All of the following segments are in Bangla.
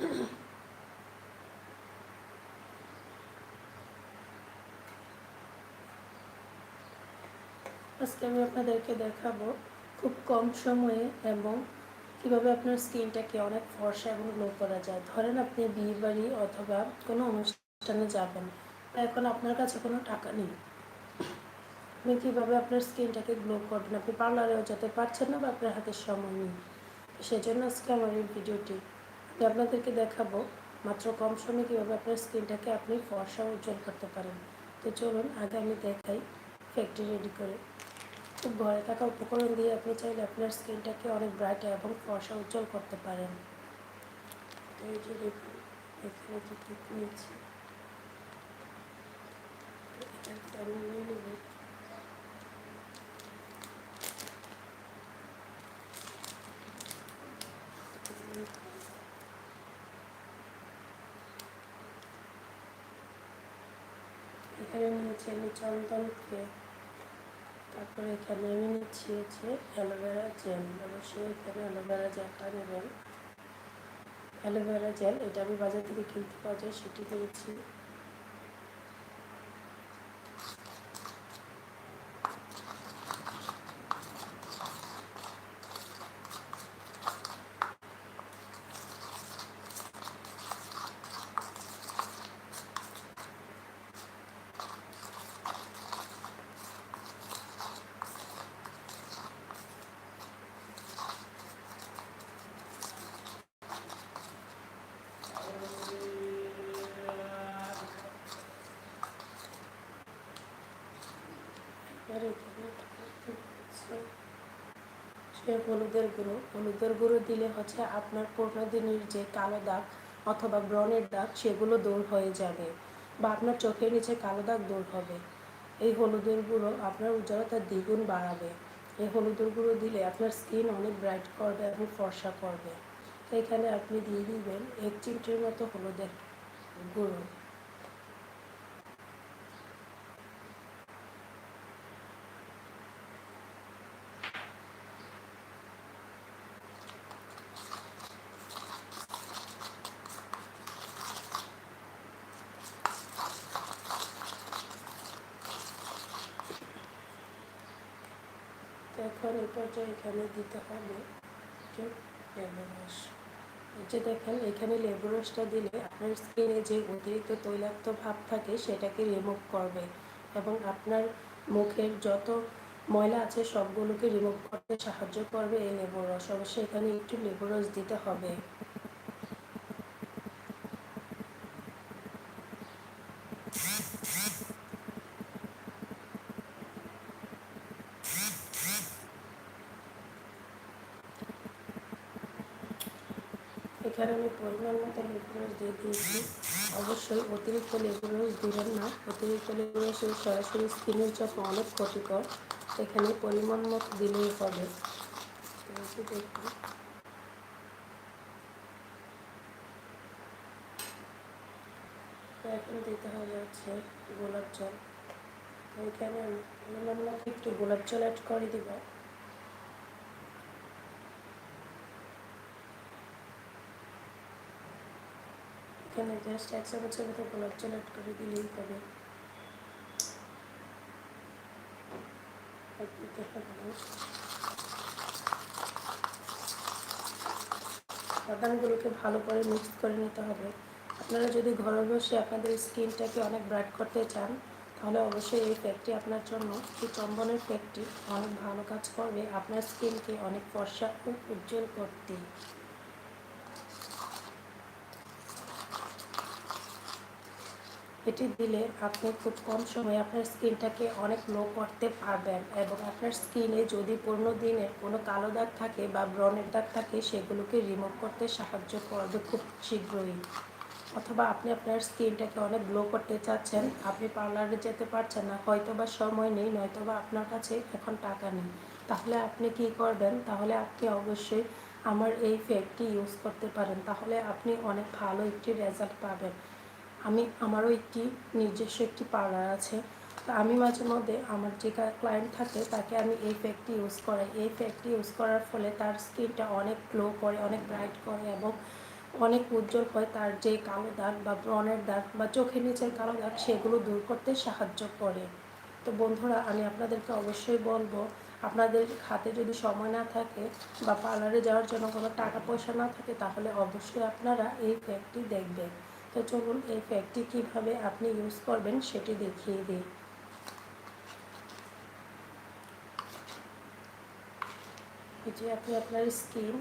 আজকে আমি আপনাদেরকে দেখাবো খুব কম সময়ে এবং কীভাবে আপনার স্কিনটাকে অনেক ফর্সা এবং গ্লো করা যায়। ধরেন আপনি বিয়ে বাড়ি অথবা কোনো অনুষ্ঠানে যাবেন এখন আপনার কাছে কোনো টাকা নেই। আপনি কীভাবে আপনার স্কিনটাকে গ্লো করবেন? আপনি পার্লারেও যেতে পারছেন না বা আপনার হাতে সময় নেই। সেজন্য আজকে আমার এই ভিডিওটি আপনাদেরকে দেখাবো মাত্র কম সময়ে কীভাবে আপনার স্কিনটাকে আপনি ফর্সা উজ্জ্বল করতে পারেন। তো চলুন আগে আমি দেখাই ফ্যাক্টরি রেডি করে। খুব ঘরে থাকা উপকরণ দিয়ে আপনি চাইলে আপনার স্কিনটাকে অনেক ব্রাইট এবং ফর্সা উজ্জ্বল করতে পারেন। নিয়ে নেব। এখানে নিয়েছি আমি চন্দনকে। তারপরে এখানে আমি নিচ্ছি হচ্ছে অ্যালোভেরা জেল। অবশ্যই এখানে অ্যালোভেরা জেলটা নেবেন। অ্যালোভেরা জেল, এটা আমি বাজার থেকে কিনতে পাওয়া যায়, সেটি নিয়েছি আর এখানে হচ্ছে সে হলুদের গুঁড়ো। হলুদের গুঁড়ো দিলে হচ্ছে আপনার পুরোনো দিনের যে কালো দাগ অথবা ব্রণের দাগ সেগুলো দূর হয়ে যাবে বা আপনার চোখের নিচে কালো দাগ দূর হবে। এই হলুদের গুঁড়ো আপনার উজ্জ্বলতা দ্বিগুণ বাড়াবে। এই হলুদের গুঁড়ো দিলে আপনার স্কিন অনেক ব্রাইট করবে এবং ফর্সা করবে। এখানে আপনি দিয়ে দিবেন এক চিমটির মতো হলুদের গুঁড়ো এখন এই পর্যায়ে এখানে দিতে হবে। যে দেখেন, এখানে লেবু রসটা দিলে আপনার স্কিনে যে অতিরিক্ত তৈলাক্ত ভাব থাকে, সেটাকে রিমুভ করবে এবং আপনার মুখের যত ময়লা আছে, সবগুলোকে রিমুভ করতে সাহায্য করবে এই লেবু রস অবশ্যই এখানে একটু লেবুরস দিতে হবে। এখানে আমি পরিমাণ মতো লেবু রস দিয়ে দিয়েছি। অবশ্যই অতিরিক্ত লেবু রস দিবেন না। অতিরিক্ত লেবু রস সরাসরি স্কিনের জন্য অনেক ক্ষতিকর। এখানে পরিমাণ মতো দিলেই হবে। দেখুন। এখন দিতে হবে হচ্ছে গোলাপ জল। এখানে পরিমাণ মতো একটু গোলাপ জল অ্যাড করে দিব। এখানে জাস্ট এক চামচের মতো গোলাপ জল করে দিলেই হবে। উপাদানগুলোকে ভালো করে মিক্স করে নিতে হবে। আপনারা যদি ঘরে বসে আপনাদের স্কিনটাকে অনেক ব্রাইট করতে চান, তাহলে অবশ্যই এই ফ্যাক্টরি আপনার জন্য এই চন্দনের ফ্যাক্টরি অনেক ভালো কাজ করবে। আপনার স্কিনকে অনেক ফর্সা ও উজ্জ্বল করতে। এটি দিলে আপনি খুব কম সময়ে আপনার স্কিনটাকে অনেক লো করতে পারবেন এবং আপনার স্কিনে যদি পুরনো দিনের কোনো কালো দাগ থাকে বা ব্রণের দাগ থাকে, সেগুলোকে রিমুভ করতে সাহায্য করবে খুব শীঘ্রই। অথবা আপনি আপনার স্কিনটাকে অনেক গ্লো করতে চাচ্ছেন, আপনি পার্লারে যেতে পারছেন না হয়তো বা সময় নেই নয়তো বা আপনার কাছে এখন টাকা নেই। তাহলে আপনি কি করবেন? তাহলে আপনি অবশ্যই আমার এই ফেকটি ইউজ করতে পারেন। তাহলে আপনি অনেক ভালো একটি রেজাল্ট পাবেন। আমি, আমারও একটি নিজস্ব একটি পার্লার আছে। তো আমি মাঝে মধ্যে আমার যে ক্লায়েন্ট থাকে তাকে আমি এই প্যাকটি ইউজ করাই। এই প্যাকটি ইউজ করার ফলে তার স্কিনটা অনেক গ্লো করে, অনেক ব্রাইট করে এবং অনেক উজ্জ্বল হয়। তার যে কালো দাগ বা ব্রণের দাগ বা চোখের নিচের কালো দাগ সেগুলো দূর করতে সাহায্য করে। তো বন্ধুরা, আমি আপনাদেরকে অবশ্যই বলব, আপনাদের হাতে যদি সময় না থাকে বা পার্লারে যাওয়ার জন্য কোনো টাকা পয়সা না থাকে, তাহলে অবশ্যই আপনারা এই প্যাকটি দেখবেন। তো চলুন এই প্যাকটি কীভাবে আপনি ইউজ করবেন সেটি দেখিয়ে দিই। এটি আপনি আপনার স্কিন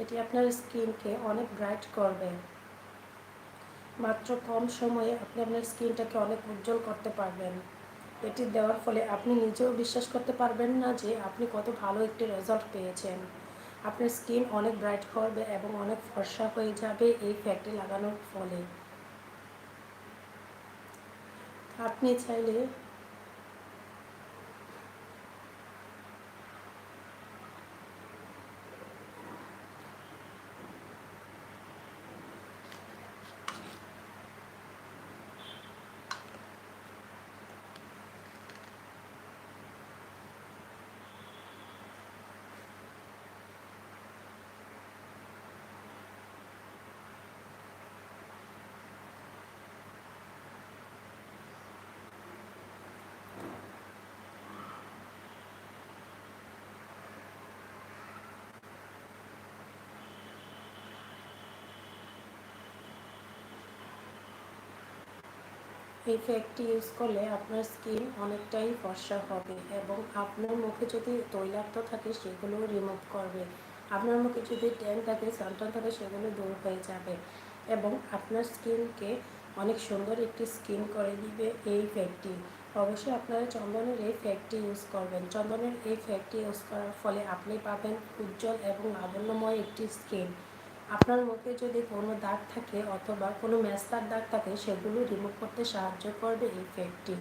এটি আপনার স্কিনকে অনেক ব্রাইট করবে। মাত্র কম সময়ে আপনি আপনার স্কিনটাকে অনেক উজ্জ্বল করতে পারবেন। এটি দেওয়ার ফলে আপনি নিজেও বিশ্বাস করতে পারবেন না যে আপনি কত ভালো একটি রেজাল্ট পেয়েছেন। আপনার স্কিন অনেক ব্রাইট করবে এবং অনেক ফর্সা হয়ে যাবে এই ফ্যাক্টরি লাগানোর ফলে। আপনি চাইলে এই ফ্যাকটি ইউজ করলে আপনার স্কিন অনেকটাই ফর্সা হবে এবং আপনার মুখে যদি তৈলাক্ত থাকে সেগুলো রিমুভ করবে। আপনার মুখে যদি ট্যান থাকে সানটান থাকে, সেগুলো দূর হয়ে যাবে এবং আপনার স্কিনকে অনেক সুন্দর একটি স্কিন করে দিবে এই ফ্যাক্টটি অবশ্যই আপনারা চন্দনের এই ফ্যাক্টটি ইউজ করবেন। চন্দনের এই ফ্যাক্টটি ইউজ করার ফলে আপনি পাবেন উজ্জ্বল এবং লাবণ্যময় একটি স্কিন আপনার মুখে যদি কোনো দাগ থাকে অথবা কোনো মেস্তার দাগ থাকে, সেগুলো রিমুভ করতে সাহায্য করবে এই ফ্যাকটি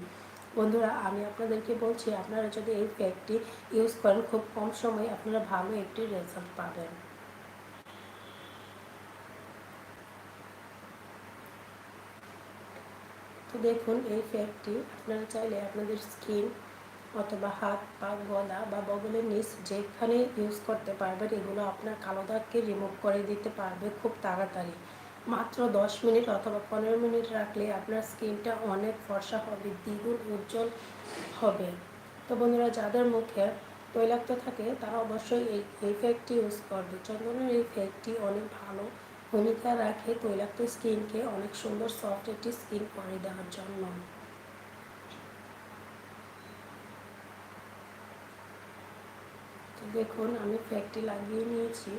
বন্ধুরা, আমি আপনাদেরকে বলছি, আপনারা যদি এই ফ্যাকটি ইউজ করেন, খুব কম সময়ে আপনারা ভালো একটি রেজাল্ট পাবেন। তো দেখুন, এই ফ্যাকটি আপনারা চাইলে আপনাদের স্কিন অথবা হাত পা, গলা বা বগলের নিচ যেখানে ইউজ করতে পারবেন, এগুলো আপনার কালো দাগকে রিমুভ করে দিতে পারবে খুব তাড়াতাড়ি। মাত্র দশ মিনিট অথবা পনেরো মিনিট রাখলে আপনার স্কিনটা অনেক ফর্সা হবে, দ্বিগুণ উজ্জ্বল হবে। তো বন্ধুরা, যাদের মুখে তৈলাক্ত থাকে, তারা অবশ্যই এই এই ফেকটি ইউজ করবে। চন্দনের এই ফেকটি অনেক ভালো ভূমিকা রাখে তৈলাক্ত স্কিনকে অনেক সুন্দর সফট একটি স্কিন করে দেওয়ার জন্য। দেখুন আমি ফ্যাক্টরি লাগিয়ে নিয়েছি।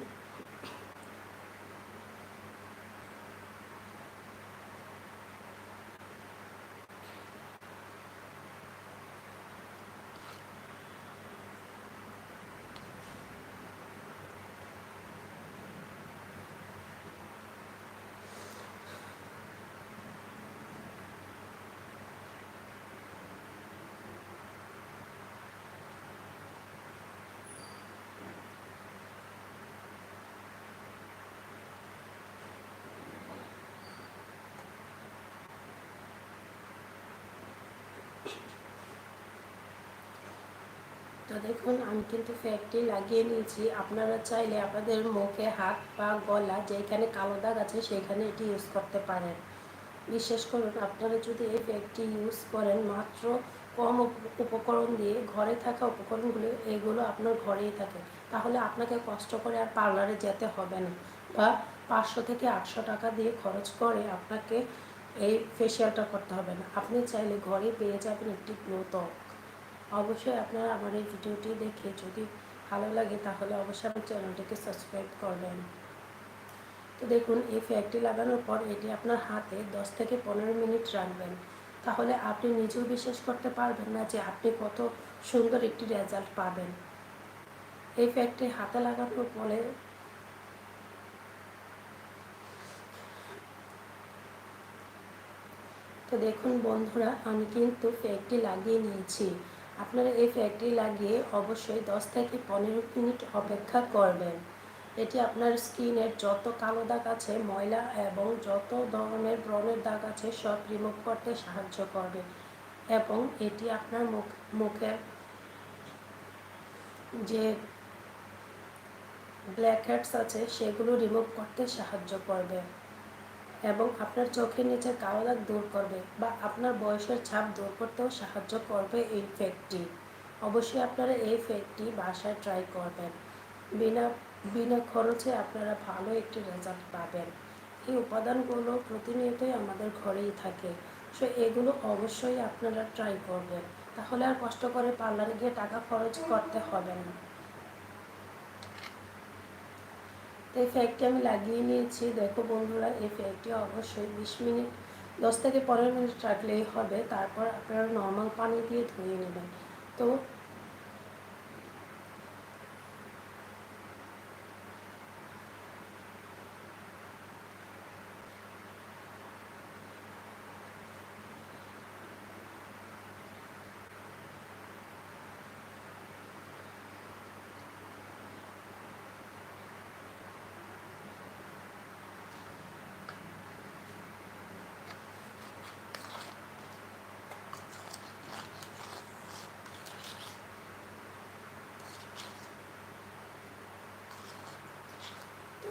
তো দেখুন, আমি কিন্তু ফ্যাকটি লাগিয়ে নিয়েছি। আপনারা চাইলে আপনাদের মুখে হাত বা গলা যেখানে কালো দাগ আছে সেখানে এটি ইউজ করতে পারেন। বিশেষ করুন, আপনারা যদি এই ফ্যাকটি ইউজ করেন, মাত্র কম উপকরণ দিয়ে ঘরে থাকা উপকরণগুলো, এগুলো আপনার ঘরেই থাকে। তাহলে আপনাকে কষ্ট করে আর পার্লারে যেতে হবে না বা পাঁচশো থেকে আটশো টাকা দিয়ে খরচ করে আপনাকে এই ফেসিয়ালটা করতে হবে না। আপনি চাইলে ঘরে পেয়ে যাবেন একটি গ্লো অবশ্যই আপনারা আমার এই ভিডিওটি দেখে যদি ভালো লাগে তাহলে অবশ্যই আমার চ্যানেলটিকে সাবস্ক্রাইব করবেন। তো দেখুন, এই ফ্যাকটি লাগানোর পর এটি আপনার হাতে দশ থেকে পনেরো মিনিট রাখবেন। তাহলে আপনি নিজেও বিশ্বাস করতে পারবেন না যে আপনি কত সুন্দর একটি রেজাল্ট পাবেন। এই ফ্যাকটি হাতে লাগানোর পরে তো দেখুন বন্ধুরা, আমি কিন্তু ফ্যাকটি লাগিয়ে নিয়েছি। আপনারা এই ফ্যাকটি লাগিয়ে অবশ্যই দশ থেকে পনেরো মিনিট অপেক্ষা করবেন। এটি আপনার স্কিনের যত কালো দাগ আছে, ময়লা এবং যত ধরনের ব্রণের দাগ আছে, সব রিমুভ করতে সাহায্য করবে এবং এটি আপনার মুখ, মুখের যে ব্ল্যাক হেডস আছে, সেগুলো রিমুভ করতে সাহায্য করবে। এবং আপনার চোখের নিচে কালো দাগ দূর করবে বা আপনার বয়সের ছাপ দূর করতেও সাহায্য করবে এই ফেকটি অবশ্যই আপনারা এই ফেকটি বাসায় ট্রাই করবেন। বিনা বিনা খরচে আপনারা ভালো একটি রেজাল্ট পাবেন। এই উপাদানগুলো প্রতিনিয়তই আমাদের ঘরেই থাকে। সো এগুলো অবশ্যই আপনারা ট্রাই করবেন। তাহলে আর কষ্ট করে পার্লারে গিয়ে টাকা খরচ করতে হবে না। তো এই আমি লাগিয়ে নিয়েছি। দেখো বন্ধুরা, এই ফ্যাগটি অবশ্যই বিশ মিনিট, দশ থেকে পনেরো মিনিট রাখলেই হবে। তারপর আপনারা নর্মাল পানি দিয়ে ধুয়ে নেবেন। তো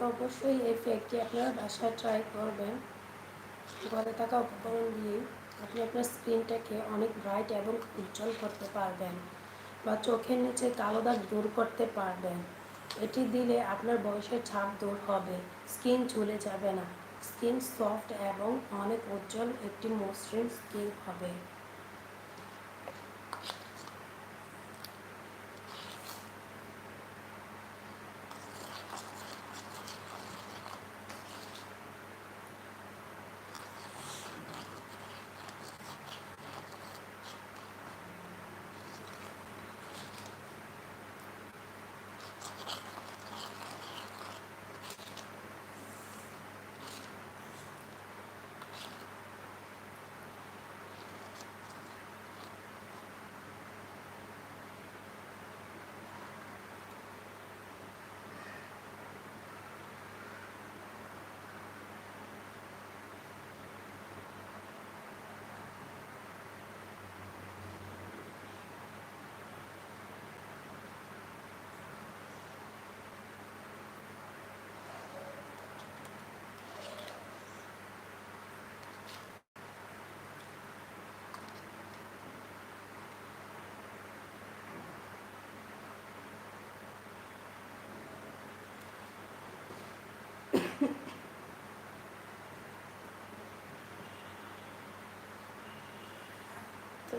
অবশ্যই এই ফেকটি আপনারা বাসায় ট্রাই করবেন। ঘরে থাকা উপকরণ দিয়ে আপনি আপনার স্ক্রিনটাকে অনেক ব্রাইট এবং উজ্জ্বল করতে পারবেন বা চোখের নিচে কালো দাগ দূর করতে পারবেন। এটি দিলে আপনার বয়সের ছাপ দূর হবে, স্কিন ঝুলে যাবে না। স্কিন সফট এবং অনেক উজ্জ্বল একটি মসৃণ স্কিন হবে।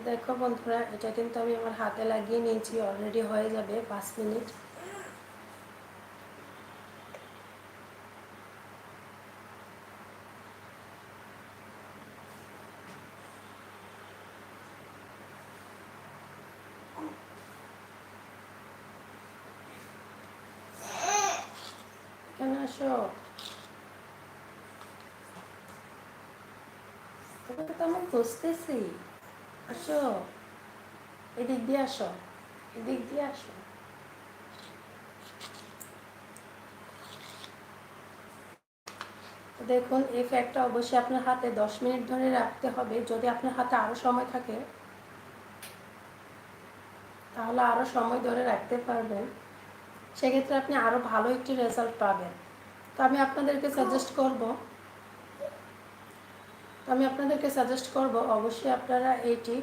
দেখো বন্ধুরা, এটা কিন্তু আমি আমার হাতে লাগিয়ে নিয়েছি অলরেডি হয়ে যাবে পাঁচ মিনিট। এখানে আসো। তোমাকে তো আমি খুঁজতেছি। আসো। এদিক দিয়ে আসো, এদিক দিয়ে আসো। দেখুন, এই ফ্যাকটা অবশ্যই আপনার হাতে দশ মিনিট ধরে রাখতে হবে। যদি আপনার হাতে আরও সময় থাকে, তাহলে আরও সময় ধরে রাখতে পারবেন। সেক্ষেত্রে আপনি আরও ভালো একটি রেজাল্ট পাবেন। তো আমি আপনাদেরকে সাজেস্ট করব আমি আপনাদেরকে সাজেস্ট করব, অবশ্যই আপনারা এইটি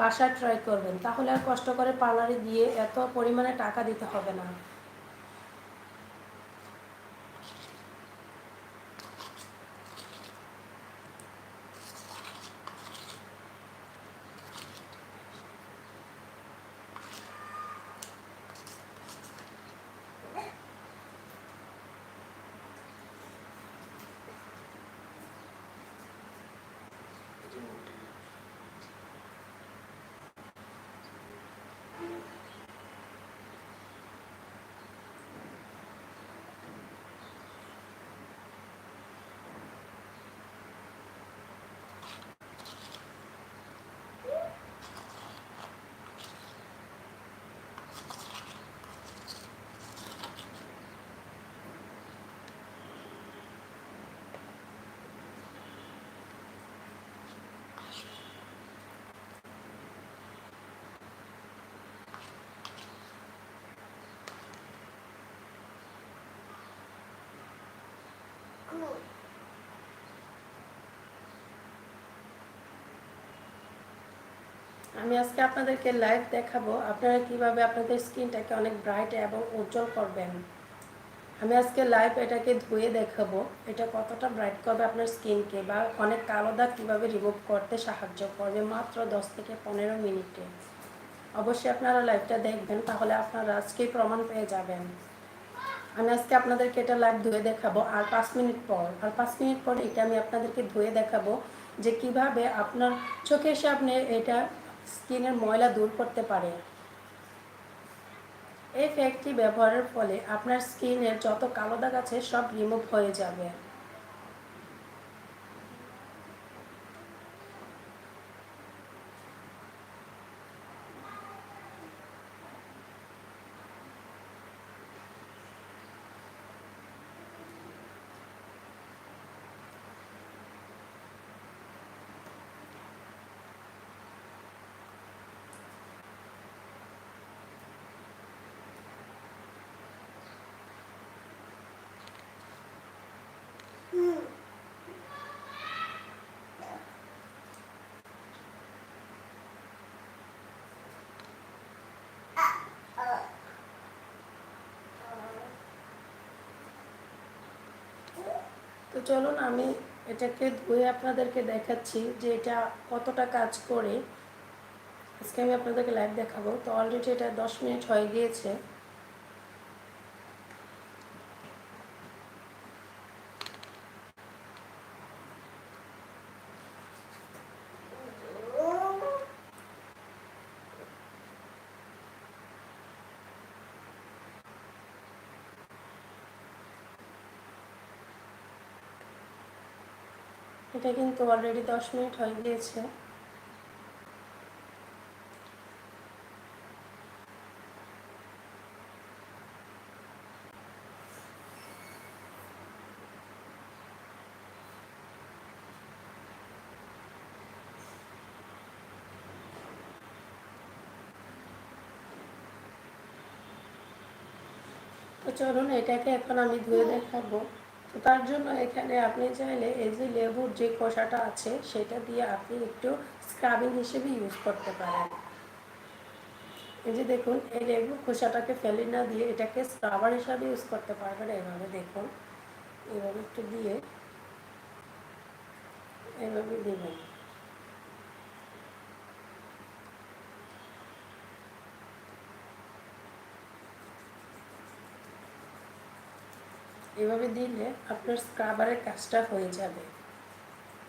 বাসায় ট্রাই করবেন। তাহলে আর কষ্ট করে পার্লারে গিয়ে এত পরিমাণে টাকা দিতে হবে না। আমি আজকে আপনাদেরকে লাইভ দেখাবো আপনারা কীভাবে আপনাদের স্কিনটাকে অনেক ব্রাইট এবং উজ্জ্বল করবেন। আমি আজকে লাইভ এটাকে ধুয়ে দেখাবো, এটা কতটা ব্রাইট করবে আপনার স্কিনকে বা অনেক কালো দাগ কীভাবে রিমুভ করতে সাহায্য করবে মাত্র দশ থেকে পনেরো মিনিটে। অবশ্যই আপনারা লাইভটা দেখবেন, তাহলে আপনারা আজকেই প্রমাণ পেয়ে যাবেন। আমি আজকে আপনাদেরকে এটা লাইভ ধুয়ে দেখাবো আর পাঁচ মিনিট পর। আর পাঁচ মিনিট পর এটা আমি আপনাদেরকে ধুয়ে দেখাবো যে কীভাবে আপনার চোখের সামনে এটা স্কিনের ময়লা দূর করতে পারে। এই ফ্যাক্টটি ব্যবহারের ফলে আপনার স্কিনের যত কালো দাগ আছে সব রিমুভ হয়ে যাবে। তো চলুন আমি এটাকে ধুয়ে আপনাদেরকে দেখাচ্ছি যে এটা কতটা কাজ করে। আজকে আমি আপনাদেরকে লাইভ দেখাবো। তো অলরেডি এটা দশ মিনিট হয়ে গিয়েছে। এটা কিন্তু অলরেডি দশ মিনিট হয়ে গিয়েছে। চলুন এটাকে এখন আমি ধুয়ে দেখাবো। তার জন্য এখানে আপনি চাইলে এই যে লেবুর যে খোসাটা আছে, সেটা দিয়ে আপনি একটু স্ক্রাবিং হিসেবে ইউজ করতে পারেন। এই যে দেখুন, এই লেবুর খোসাটাকে ফেলে না দিয়ে এটাকে স্ক্রাবার হিসাবে ইউজ করতে পারবেন, এভাবে দেখুন। এভাবে একটু দিয়ে, এভাবে দেবেন। এভাবে দিলে আপনার স্ক্রাবারের কাজটা হয়ে যাবে।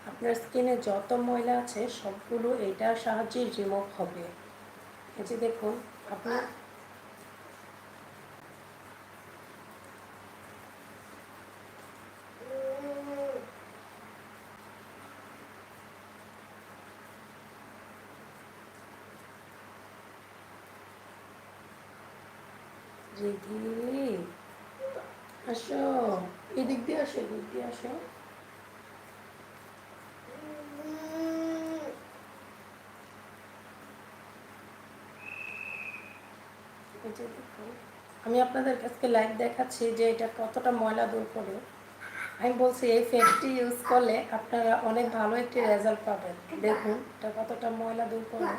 আপনার স্কিনে যত ময়লা আছে, সবগুলো এটার সাহায্যে রিমুভ হবে। এই যে দেখুন, আপনার রিধি আসো। এদিক দিয়ে আসো, এদিক দিয়ে আসো। আমি আপনাদের কাছে লাইভ দেখাচ্ছি যে এটা কতটা ময়লা দূর করে। আমি বলছি, এই ফেসটি ইউজ করলে আপনারা অনেক ভালো একটি রেজাল্ট পাবেন। দেখুন, এটা কতটা ময়লা দূর করে।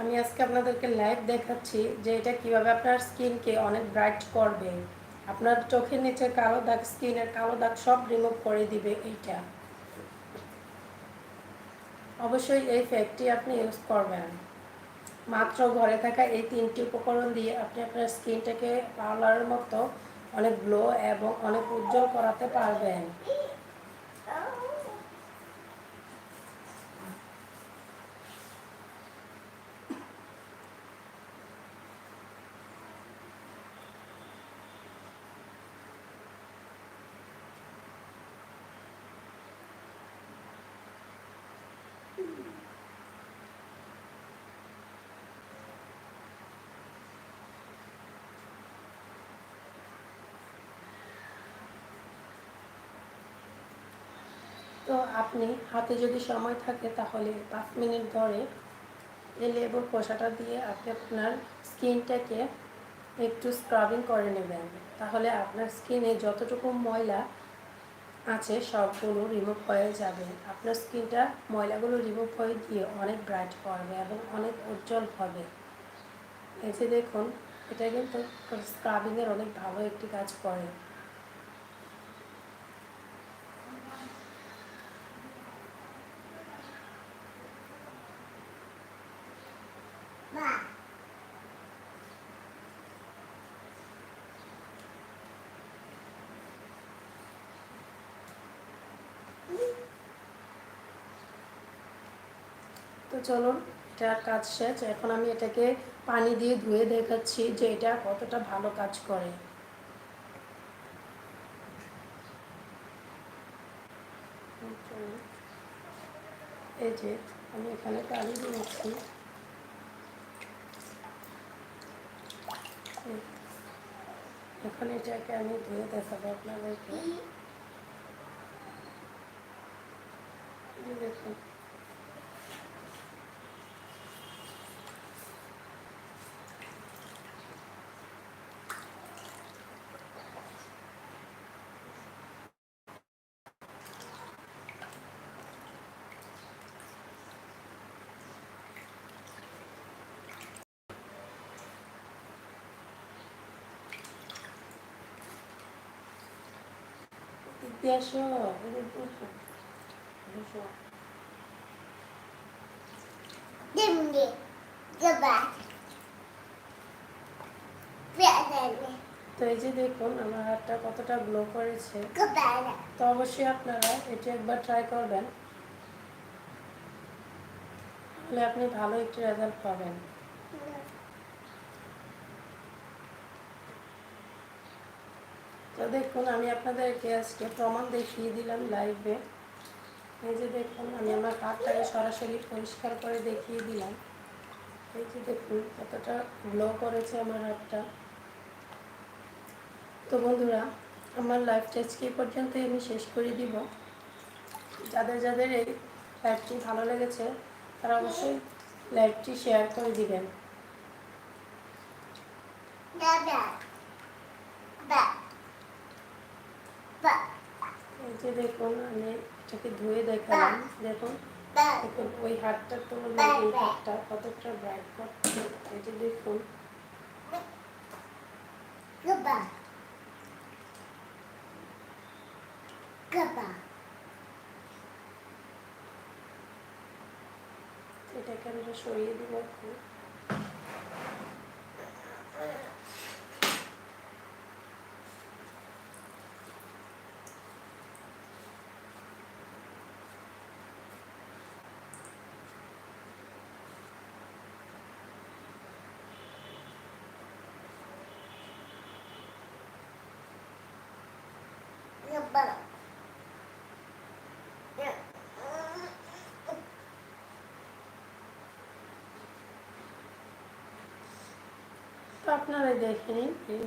আমি আজকে আপনাদেরকে লাইভ দেখাচ্ছি যে এটা কীভাবে আপনার স্কিনকে অনেক ব্রাইট করবে। আপনার চোখের নিচে কালো দাগ স্কিনের কালো দাগ সব রিমুভ করে দিবে এইটা। অবশ্যই এই ফ্যাক্টটি আপনি ইউজ করবেন। মাত্র ঘরে থাকা এই তিনটি উপকরণ দিয়ে আপনি আপনার স্কিনটাকে পার্লারের মতো অনেক গ্লো এবং অনেক উজ্জ্বল করাতে পারবেন। তো আপনি হাতে যদি সময় থাকে তাহলে পাঁচ মিনিট ধরে এই লেবুর খোসাটা দিয়ে আপনি আপনার স্কিনটাকে একটু স্ক্রাবিং করে নেবেন। তাহলে আপনার স্কিনে যতটুকু ময়লা আছে সবগুলো রিমুভ হয়ে যাবে। আপনার স্কিনটা ময়লাগুলো রিমুভ হয়ে গিয়ে অনেক ব্রাইট করবে এবং অনেক উজ্জ্বল হবে। এই যে দেখুন, এটা কিন্তু স্ক্রাবিংয়ের অনেক ভালো একটি কাজ করে। তো চলুন এটার কাজ শেষ। এখন আমি এটাকে পানি দিয়ে ধুয়ে দেখাচ্ছি যে এটা কতটা ভালো কাজ করে। এই যে, আমি এখানে পানি দিয়েছি এখন এটাকে আমি ধুয়ে দেখাবো আপনাদেরকে। দেখুন আসো Bene, তো এই যে দেখুন আমার হাতটা কতটা গ্লো করেছে। তো অবশ্যই আপনারা এটি একবার ট্রাই করবেন। তাহলে আপনি ভালো একটি রেজাল্ট পাবেন তো দেখুন, আমি আপনাদেরকে আজকে প্রমাণ দেখিয়ে দিলাম লাইভে এই যে দেখুন, আমি আমার হাতটাকে সরাসরি পরিষ্কার করে দেখিয়ে দিলাম। এই যে দেখুন, কতটা গ্লো করেছে আমার হাতটা। তো বন্ধুরা, আমার লাইফটা আজকে এই পর্যন্তই আমি শেষ করে দিব। যাদের যাদের এই লাইভটি ভালো লেগেছে, তারা অবশ্যই লাইভটি শেয়ার করে দিবেন। Bye. যে দেখুন, আমি এটাকে ধুয়ে দেখালাম। দেখুন দেখুন, ওই এই হাতটা কতটা ব্রাইট করছে এই যে দেখুন. এটাকে আমরা সরিয়ে দিব এখন Goodbye. তো আপনারাই দেখে নিন, এই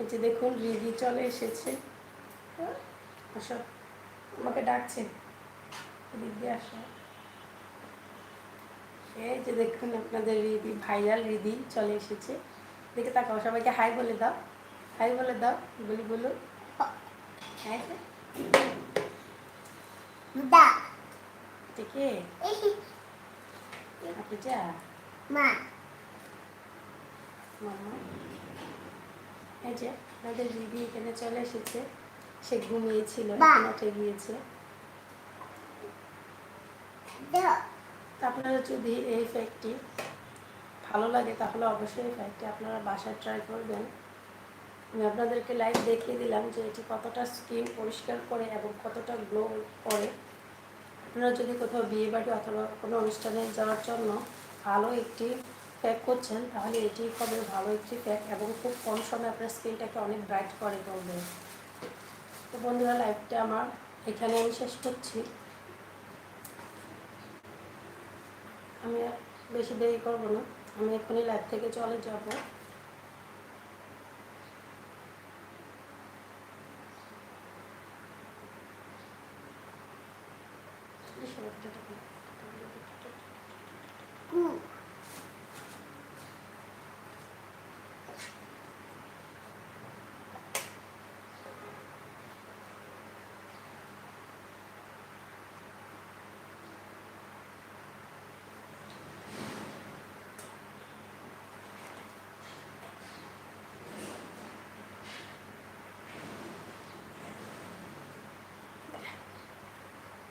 এই যে দেখুন, রিদি চলে এসেছে। আসো। আমাকে ডাকছে। দিয়ে আসো। এই যে দেখুন আপনাদের রিদি ভাইরাল রিদি চলে এসেছে। দেখে তাকাও সবাইকে হাই বলে দাও। হাই বলে দাও বলি বলো হ্যাঁ Da. ঠিক আপনি যা। Ma. মামা এই যে আমাদের দিদি এখানে চলে এসেছে। সে ঘুমিয়েছিল। গিয়েছে। আপনারা যদি এই ফ্যাকটি ভালো লাগে, তাহলে অবশ্যই এই ফ্যাকটি আপনারা বাসায় ট্রাই করবেন। আমি আপনাদেরকে লাইভ দেখিয়ে দিলাম যে এটি কতটা স্কিন পরিষ্কার করে এবং কতটা গ্লো করে। আপনারা যদি কোথাও বিয়ে বাড়ি অথবা কোনো অনুষ্ঠানে যাওয়ার জন্য ভালো একটি প্যাক করছেন, তাহলে এটি হবে ভালো একটি প্যাক এবং খুব কম সময়ে আপনার স্কিনটাকে অনেক ব্রাইট করে তুলবে। তো বন্ধুরা লাইভটা আমার এখানে আমি শেষ করছি। আমি বেশি দেরি করব না। আমি এক্ষুনি লাইভ থেকে চলে যাব।